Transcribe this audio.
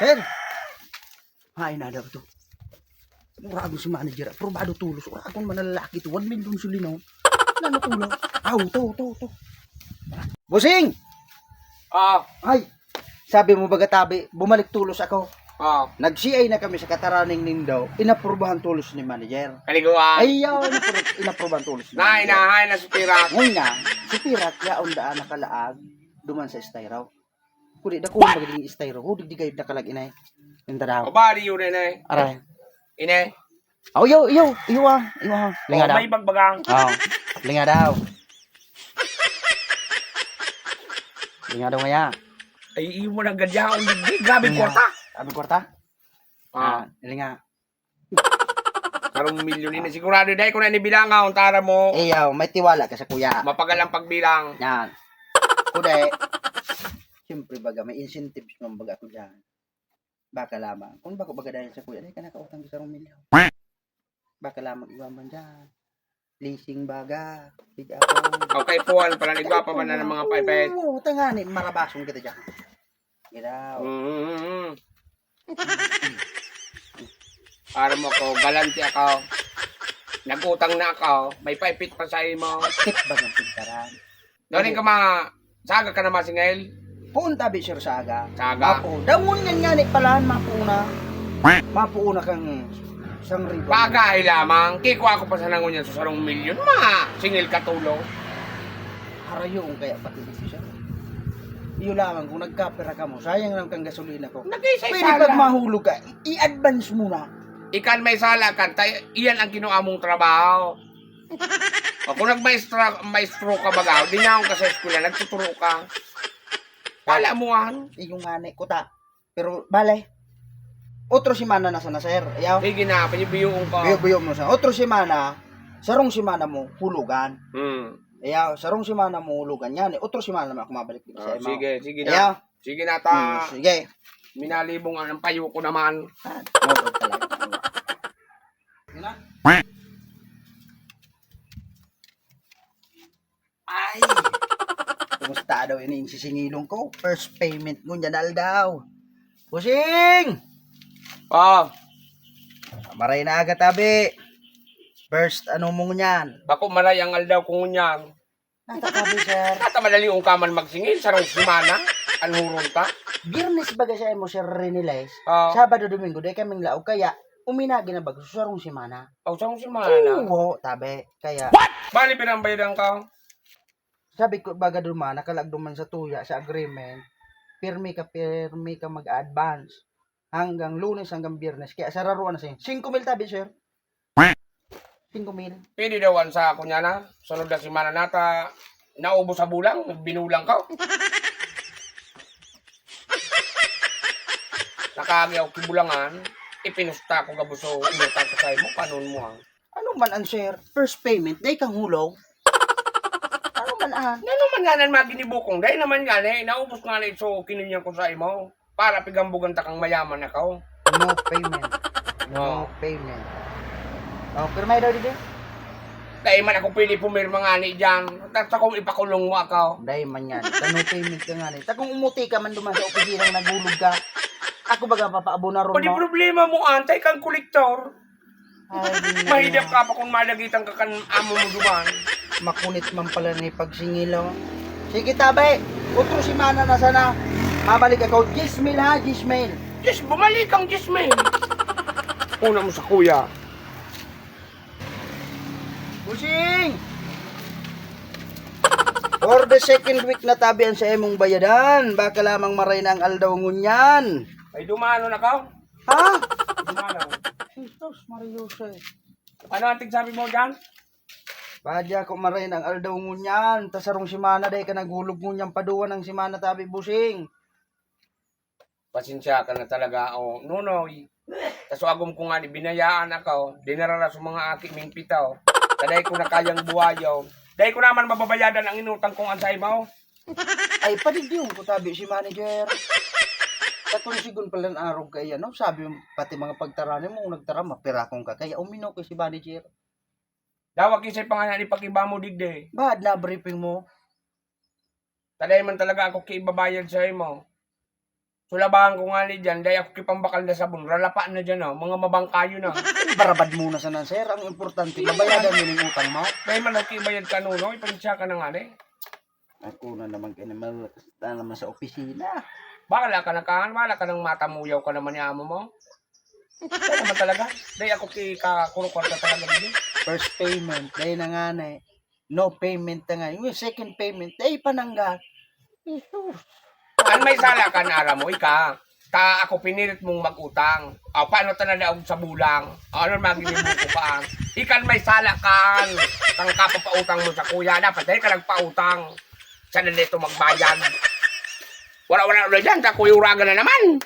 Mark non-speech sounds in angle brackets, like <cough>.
Sir! Hay na daw to. Murado si manager. Probado tulos. Uragon man na lalaki to. 1 million sulinaw. Ano tulo? Aw, to, to, to. Busing! Ah, Ay! Sabi mo baga tabi, bumalik tulos ako. ah. Nag-CA na kami sa kataraning nindo. Inaprubahan tulos ni manager. Kaliguan. Ay, yaw, inapru- inaprubahan tulos ni Na, manager. inahay na si Pirat. Ngayon nga, si Pirat, yaon daan nakalaag, duman sa styraw. Kudi, dako ang magiging styraw. Kudi, di kayo nakalag inay. Yung tadaw. Kabali yun ine. Aray. Ine. Oh, yo, yo, iyo ah, iyo ah. Linga daw. may bagbagang. Oh, linga daw. Linga daw ngaya. Ay, iyo mo ng gadya. Ang digdig. Grabe Linga. kwarta. Sabi kwarta? Ah, Ah, linga. karong milyon ine. Sigurado dahil ko na nibilangaw. Ang tara mo. Iyaw, may tiwala ka sa kuya. Mapagal ang pagbilang. Yan. Kude, siyempre baga, may incentives ng baga ko dyan. Baka lamang. Kung bako baga dahil sa kuya, ay ka nakautang sa rong milyon. Baka lamang iwan man dyan. Leasing baga. Sige ako. Okay, puwan. Pala nigwapa man na ng mga paipet. Oo, tanganin. Marabasong kita dyan. Giraw. Mm-hmm. Para mo ko, galanti ako. Nagutang na ako. May paipit pa sa mo. Tip ba ng pintaran? Doon ka mga... Saga ka na masingil. Punta bi sir saga. Saga. Mapo. Dawon yan nga ni palaan mapuuna. Mapuuna kang isang ribo. Pagay lamang. Kiko ako pa sa nangon yan sa sarong milyon. Ma, singil katulong. Harayo kung kaya pati di siya. Iyo lamang kung nagkapera ka mo, sayang lang kang gasolina ko. Nag-isay Pwede pag mahulog ka, i- i-advance muna. Ikan may sala kan. Tay, iyan ang kinuha mong trabaho. <laughs> O kung nagmaestro maestro ka baga, di na akong ka sa eskwela, nagtuturo ka. Wala mo an. Iyo nga ni kuta. Pero bale. Otro semana na sana sir. Ayaw. Sige na, pinibiyong ko. Buyo-buyo mo sa. Otro semana, sarong semana mo hulugan. Hmm. Ayaw, sarong semana mo hulugan yan. Otro semana naman ako mabalik dito sa Oh, sige, sige Ayaw. na. Sige na Hmm, ta. sige. Minalibong ang payo ko naman. Ah, na. Ay! Daw ini yung sisingilong ko? First payment mo niyan daw. Busing! Ah, Maray na agad tabi. First ano mo niyan? bako malay ang aldaw kung ngunyan. Natatabi sir. Kata madali yung kaman magsingil, sarong simana. Anhuron ta. Birnes baga siya mo sir Reniles. Ah, Sabado Domingo day kaming laog kaya uminagi na bago sarong simana. oh, sarong simana. Oo, tabi. Kaya Bali pinambayadan ka. Sabi ko baga duman nakalagduman sa tuya sa agreement pirmi ka pirmi ka mag-advance hanggang lunes hanggang biyernes kaya sa raruan na siya 5 mil tabi sir 5 mil Pwede dawan sa kunyana. Sunod na simana nata. Naubos sa bulang, binulang ka. Nakagyaw kibulangan. Ipinusta ko gabuso. Inutang ko sa'yo mo. Panon mo ang. ano man ang sir first payment day kang hulog man ah Ano naman nga nan maginibukong. Dahil naman nga eh. Naubos nga na so kinunyan ko sa imo. Para pigambugan ta kang mayaman ako. no payment no payment oh pirmay daw dito Dahil man ako pili pumirma nga ni dyan. Tapos akong ipakulong mo ako. Dahil man yan. Ta no payment ka nga ni. Ta kung umuti ka man duman sa opisina nagulog ka. Ako baga papaabo na ron O di mo. problema mo, antay kang kolektor. Na Mahidap ka pa kung malagitan ka kan amo mo duman. Makunit man pala ni pagsingilaw. Sige tabi. Otro simana na sana. Mabalik ako. Gismil ha, Gismil. Diyos, bumalik ang man. Una mo sa kuya. Busing! For the second week na tabian sa emong bayadan. Baka lamang maray na ang aldaw ngunyan. Ay, dumano na ka? Ha? Dumano. Jesus Mariose. Ano ang tigsabi mo dyan? Badya ko maray ng aldaw ngunyan. Tasarong simana day ka nagulog ngunyan paduwa ng simana tabi busing. Pasensya ka na talaga. O, nunoy. Kaso agom ko nga ni binayaan ako. Dinarara sa mga aki ming pitaw. Kaday ko na kayang buhayaw. Dahil ko naman mababayadan ang inutang kong ansay mo. Ay, padigdiyon ko tabi si manager. Katong sigun pala ng araw kaya, no? Sabi mo, pati mga pagtarani mo, nagtara, mapira kong ka. Kaya umino ko si manager. Dawag kisay pangalan ni pagiba mo digde. Bad na briefing mo. Taday man talaga ako kiibabayad sa mo. Sulabahan ko nga ni dyan, dahil ako kipambakal na sabon, ralapa na dyan, oh. mga mabangkayo na. <laughs> Barabad muna sa nan, sir. Ang importante, babayadan mo yung utang mo. May malaki bayad ka nuno, ipansya ka na nga eh. Ako na naman kayo naman, na naman sa opisina. Bakala ka na kaan, bakala ka nang matamuyaw ka naman ni amo mo. Kaya naman talaga. Dahil ako kay kakurukwarta talaga din. First payment, dahil na nga na eh. No payment na nga. Yung second payment, dahil panangga. An may sala ka na mo, ika. Ta ako pinilit mong magutang. O, paano ta nadaog sa bulang? O, ano magiging buko ka? Ikan may sala kan. Tang kapapautang mo sa kuya. Dapat dahil ka nagpautang. Sa na dito magbayan. Wala-wala ulit dyan. Kakuyuragan na naman.